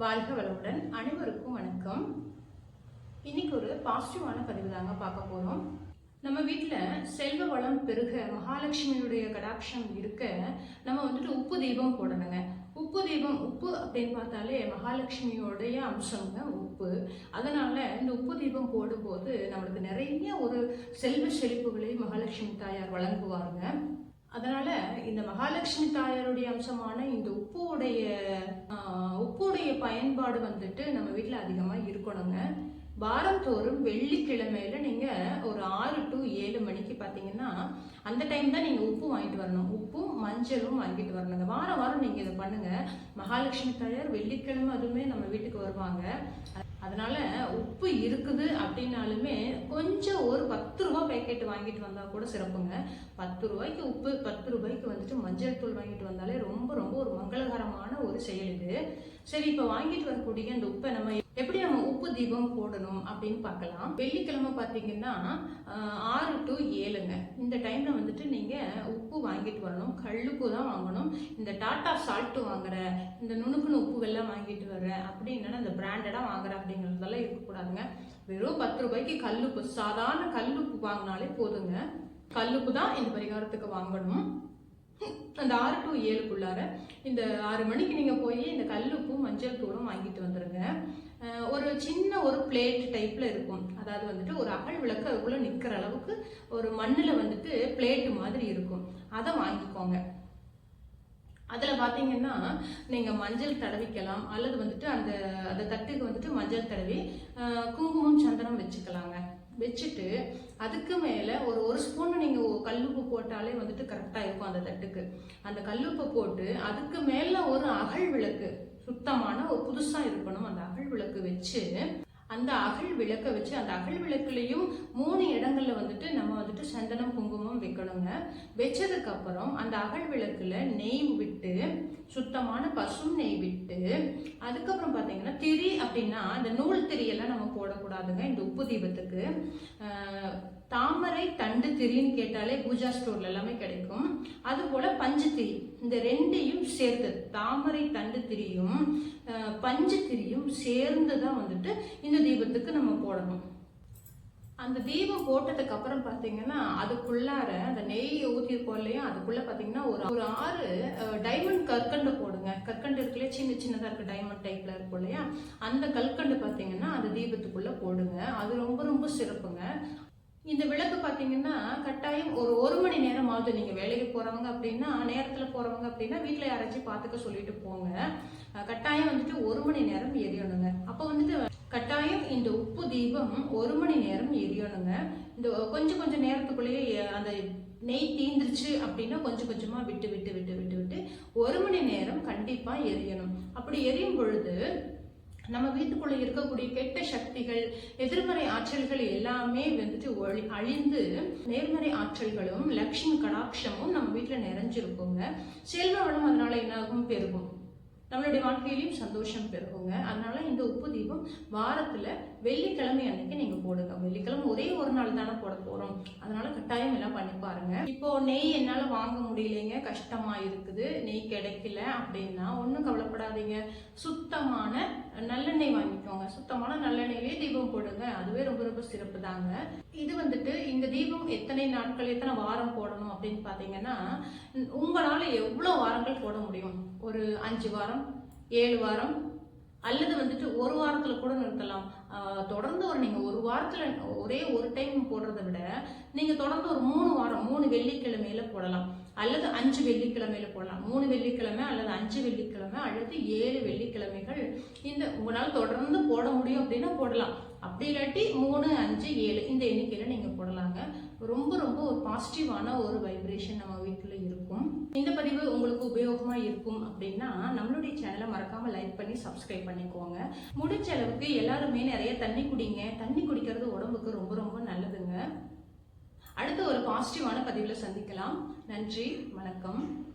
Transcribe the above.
வாழ்க வளமுடன் அனைவருக்கும் வணக்கம். இன்னைக்கு ஒரு பாசிட்டிவான பதிவு தாங்க பார்க்க போகிறோம் நம்ம வீட்டில் செல்வ வளம் பெருக மகாலட்சுமியுடைய கடாட்சம் இருக்க நம்ம வந்துட்டு உப்பு தீபம் போடணுங்க. உப்பு தீபம் உப்பு அப்படின்னு பார்த்தாலே மகாலட்சுமியோடைய அம்சங்க உப்பு. அதனால இந்த உப்பு தீபம் போடும்போது நம்மளுக்கு நிறைய ஒரு செல்வ செழிப்புகளை மகாலட்சுமி தாயார் வழங்குவாங்க அதனால இந்த மகாலட்சுமி தாயாருடைய அம்சமான இந்த உப்புடைய உப்புடைய பயன்பாடு வந்துட்டு நம்ம வீட்டில் அதிகமாக இருக்கணுங்க. வாரந்தோறும் வெள்ளிக்கிழமையில நீங்க ஒரு ஆறு டு ஏழு மணிக்கு பார்த்தீங்கன்னா அந்த டைம் தான் நீங்க உப்பு வாங்கிட்டு வரணும். உப்பும் மஞ்சளும் வாங்கிட்டு வரணுங்க வாரம் வாரம் நீங்க இதை பண்ணுங்க. மகாலட்சுமி தாயார் வெள்ளிக்கிழமை அதுவுமே நம்ம வீட்டுக்கு வருவாங்க. அதனால உப்பு இருக்குது அப்படின்னாலுமே கொஞ்சம் ஒரு பத்து ரூபா பேக்கெட் வாங்கிட்டு வந்தா கூட சிறப்புங்க. பத்து ரூபாய்க்கு உப்பு பத்து ரூபாய்க்கு வந்துட்டு மஞ்சள் தூள் வாங்கிட்டு வந்தாலே ரொம்ப ரொம்ப ஒரு மங்களகரமான ஒரு செயல் இது. சரி இப்போ வாங்கிட்டு வரக்கூடிய அந்த உப்பை நம்ம எப்படி தீபம் போடணும் அப்படின்னு பார்க்கலாம். வெள்ளிக்கிழமை பார்த்தீங்கன்னா ஆறு டு ஏழுங்க. இந்த டைம்ல வந்துட்டு நீங்க உப்பு வாங்கிட்டு வரணும். கல்லுப்பு தான் வாங்கணும். இந்த டாட்டா சால்ட்டு வாங்குற இந்த நுணுக்குன்னு உப்புகள்லாம் வாங்கிட்டு வர்றேன் அப்படின்னா இந்த பிராண்டடா வாங்குற அப்படிங்கிறதெல்லாம் இருக்கக்கூடாதுங்க. வெறும் பத்து ரூபாய்க்கு கல்லுப்பு சாதாரண கல்லுப்பு வாங்கினாலே போதுங்க. கல்லுப்பு தான் இந்த பரிகாரத்துக்கு வாங்கணும். அந்த ஆறு டு ஏழுக்குள்ளார இந்த ஆறு மணிக்கு நீங்கள் போய் இந்த கல்லுப்பும் மஞ்சள் தூளும் வாங்கிட்டு வந்துடுங்க ஒரு சின்ன ஒரு பிளேட் டைப்பில் இருக்கும். அதாவது வந்துட்டு ஒரு அகல் விளக்கு அதுக்குள்ளே நிற்கிற அளவுக்கு ஒரு மண்ணில் வந்துட்டு பிளேட்டு மாதிரி இருக்கும். அதை வாங்கிக்கோங்க. அதில் பார்த்தீங்கன்னா நீங்கள் மஞ்சள் தடவிக்கலாம். அல்லது வந்துட்டு அந்த அந்த தட்டுக்கு வந்துட்டு மஞ்சள் தடவி குங்குமம் சந்தனம் வச்சுக்கலாங்க. வச்சுட்டு அதுக்கு மேலே ஒரு ஒரு ஸ்பூன் நீங்கள் கல்லுப்பு போட்டாலே வந்துட்டு கரெக்டாக இருக்கும் அந்த தட்டுக்கு. அந்த கல்லுப்பு போட்டு அதுக்கு மேலே ஒரு அகல் விளக்கு சுத்தமான ஒரு புதுசாக இருக்கணும். அந்த அகல் விளக்கு வச்சு அந்த அகல் விளக்கை வச்சு அந்த அகல் விளக்குலையும் மூணு இடங்களில் வந்துட்டு நம்ம வந்துட்டு சந்தனம் குங்குமம் வைக்கணுங்க. வச்சதுக்கப்புறம் அந்த அகல் விளக்குல நெய் விட்டு சுத்தமான பசும் நெய் விட்டு அதுக்கப்புறம் பார்த்தீங்கன்னா திரி அப்படின்னா இந்த நூல் திரியெல்லாம் நம்ம போடக்கூடாதுங்க இந்த உப்பு தீபத்துக்கு. தாமரை தண்டு திரின்னு கேட்டாலே பூஜா ஸ்டோர்ல எல்லாமே கிடைக்கும். அது போல பஞ்சு திரி இந்த ரெண்டையும் சேர்த்து தாமரை தண்டு திரியும் பஞ்சு திரியும் சேர்ந்து தான் வந்துட்டு இந்த தீபத்துக்கு நம்ம போடணும். அந்த தீபம் போட்டதுக்கு அப்புறம் பார்த்தீங்கன்னா அதுக்குள்ளார அந்த நெய் ஊத்திருக்கோம் இல்லையா அதுக்குள்ள பாத்தீங்கன்னா ஒரு ஒரு ஆறு டைமண்ட் கற்கண்டு போடுங்க. கற்கண்டு இருக்குல்ல சின்ன சின்னதா இருக்கு டைமண்ட் டைப்ல இருக்கும் இல்லையா? அந்த கற்கண்டு பாத்தீங்கன்னா அந்த தீபத்துக்குள்ள போடுங்க. அது ரொம்ப ரொம்ப சிறப்புங்க. இந்த விளக்கு பார்த்தீங்கன்னா கட்டாயம் ஒரு ஒரு மணி நேரமாவது நீங்கள் வேலைக்கு போகிறவங்க அப்படின்னா நேரத்தில் போகிறவங்க அப்படின்னா வீட்டில் யாராச்சும் பார்த்துக்க சொல்லிட்டு போங்க. கட்டாயம் வந்துட்டு ஒரு மணி நேரம் எரியணுங்க. அப்போ வந்துட்டு கட்டாயம் இந்த உப்பு தீபம் ஒரு மணி நேரம் எரியணுங்க. இந்த கொஞ்சம் கொஞ்சம் நேரத்துக்குள்ளேயே அந்த நெய் தீந்துருச்சு அப்படின்னா கொஞ்சம் கொஞ்சமாக விட்டு விட்டு விட்டு விட்டு விட்டு ஒரு மணி நேரம் கண்டிப்பாக எரியணும். அப்படி எரியும் பொழுது நம்ம வீட்டுக்குள்ளே இருக்கக்கூடிய கெட்ட சக்திகள் எதிர்மறை ஆற்றல்கள் எல்லாமே வந்துட்டு ஒளி அழிந்து நேர்மறை ஆற்றல்களும் லக்ஷ்மி கடாட்சமும் நம்ம வீட்டில் நிறைஞ்சிருக்குங்க. செல்வ வளம் அதனால என்னாகும்? பெருகும். நம்மளுடைய வாழ்க்கையிலையும் சந்தோஷம் பெருகுங்க. அதனால இந்த உப்பு வாரத்துல வெள்ளிக்கிழமை அன்னைக்கு நீங்க போடுங்க. வெள்ளிக்கிழமை ஒரே ஒரு நாள் தானே போட போறோம். அதனால கட்டாயம் எல்லாம் பண்ணி பாருங்க. இப்போ நெய் என்னால வாங்க முடியலைங்க. கஷ்டமா இருக்குது. நெய் கிடைக்கல அப்படின்னா ஒன்றும் கவலைப்படாதீங்க. சுத்தமான நல்லெண்ணெய் வாங்கிக்கோங்க. சுத்தமான நல்லெண்ணெயிலே தீபம் போடுங்க. அதுவே ரொம்ப ரொம்ப சிறப்பு தாங்க இது வந்துட்டு இந்த தீபம் எத்தனை நாட்கள் எத்தனை வாரம் போடணும் அப்படின்னு பார்த்தீங்கன்னா உங்களால் உங்களால எவ்வளோ வாரங்கள் போட முடியும்? ஒரு அஞ்சு வாரம் ஏழு வாரம் அல்லது வந்துட்டு ஒரு வாரத்தில் கூட நிறுத்தலாம். தொடர்ந்து ஒரு நீங்கள் ஒரு வாரத்தில் ஒரே ஒரு டைம் போடுறத விட நீங்கள் தொடர்ந்து ஒரு மூணு வாரம் மூணு வெள்ளிக்கிழமையில போடலாம். அல்லது அஞ்சு வெள்ளிக்கிழமையில போடலாம். மூணு வெள்ளிக்கிழமை அல்லது அஞ்சு வெள்ளிக்கிழமை அல்லது ஏழு வெள்ளிக்கிழமைகள். இந்த உங்களால் தொடர்ந்து போட முடியும் அப்படின்னா போடலாம். அப்படி இல்லாட்டி மூணு அஞ்சு ஏழு இந்த எண்ணிக்கையில் நீங்கள் போடலாங்க. ரொம்ப ரொம்ப ஒரு பாசிட்டிவான ஒரு வைப்ரேஷன் நம்ம வீட்டில் இருக்கும் இந்த பதிவு உபயோகமாக இருக்கும் அப்படின்னா நம்மளுடைய சேனலை மறக்காம லைக் பண்ணி சப்ஸ்கிரைப் பண்ணிக்கோங்க. முடிஞ்ச அளவுக்கு எல்லாருமே நிறைய தண்ணி குடிங்க. தண்ணி குடிக்கிறது உடம்புக்கு ரொம்ப ரொம்ப நல்லதுங்க. அடுத்து ஒரு பாசிட்டிவான பதிவில் சந்திக்கலாம். நன்றி. வணக்கம்.